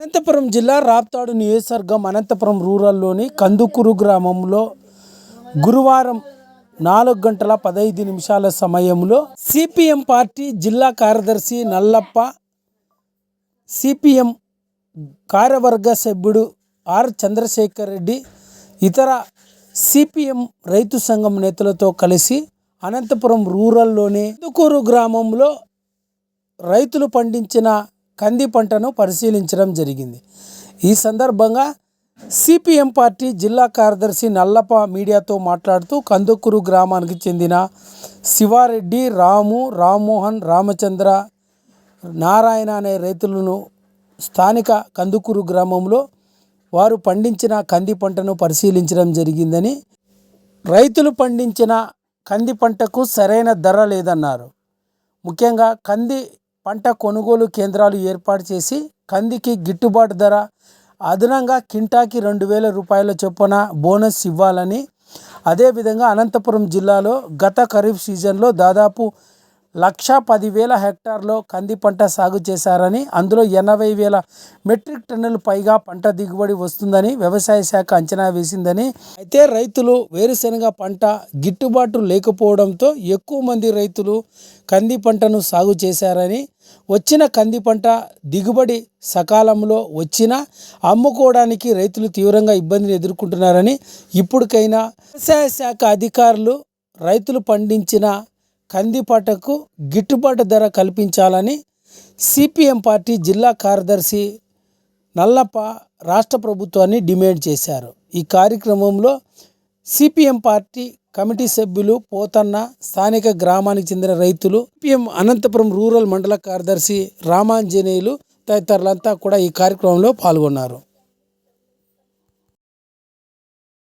అనంతపురం జిల్లా రాప్తాడు నియోజకవర్గం అనంతపురం రూరల్లోని కందుకూరు గ్రామంలో గురువారం నాలుగు గంటల పదహైదు నిమిషాల సమయంలో సిపిఎం పార్టీ జిల్లా కార్యదర్శి నల్లప్ప సిపిఎం కార్యవర్గ సభ్యుడు ఆర్ చంద్రశేఖర్ రెడ్డి ఇతర సిపిఎం రైతు సంఘం నేతలతో కలిసి అనంతపురం రూరల్లోని కందుకూరు గ్రామంలో రైతులు పండించిన కంది పంటను పరిశీలించడం జరిగింది. ఈ సందర్భంగా సిపిఎం పార్టీ జిల్లా కార్యదర్శి నల్లప్ప మీడియాతో మాట్లాడుతూ కందుకూరు గ్రామానికి చెందిన శివారెడ్డి రాము రామ్మోహన్ రామచంద్ర నారాయణ అనే రైతులను స్థానిక కందుకూరు గ్రామంలో వారు పండించిన కంది పంటను పరిశీలించడం జరిగిందని రైతులు పండించిన కంది పంటకు సరైన ధర లేదన్నారు. ముఖ్యంగా కంది పంట కొనుగోలు కేంద్రాలు ఏర్పాటు చేసి కందికి గిట్టుబాటు ధర అదనంగా కింటాకి రెండు వేల రూపాయల చొప్పున బోనస్ ఇవ్వాలని. అదేవిధంగా అనంతపురం జిల్లాలో గత ఖరీఫ్ సీజన్లో దాదాపు లక్ష పదివేల హెక్టార్లో కంది పంట సాగు చేశారని అందులో ఎనభై వేల మెట్రిక్ టన్నులు పైగా పంట దిగుబడి వస్తుందని వ్యవసాయ శాఖ అంచనా వేసిందని. అయితే రైతులు వేరుశెనగ పంట గిట్టుబాటు లేకపోవడంతో ఎక్కువ మంది రైతులు కంది పంటను సాగు చేశారని వచ్చిన కంది పంట దిగుబడి సకాలంలో వచ్చినా అమ్ముకోవడానికి రైతులు తీవ్రంగా ఇబ్బందిని ఎదుర్కొంటున్నారని ఇప్పటికైనా వ్యవసాయ శాఖ అధికారులు రైతులు పండించిన కంది పంటకు గిట్టుబాటు ధర కల్పించాలని సిపిఎం పార్టీ జిల్లా కార్యదర్శి నల్లప్ప రాష్ట్ర ప్రభుత్వాన్ని డిమాండ్ చేశారు. ఈ కార్యక్రమంలో సిపిఎం పార్టీ కమిటీ సభ్యులు పోతన్న స్థానిక గ్రామానికి చెందిన రైతులు పిఎం అనంతపురం రూరల్ మండల కార్యదర్శి రామాంజనేయులు తదితరులంతా కూడా ఈ కార్యక్రమంలో పాల్గొన్నారు.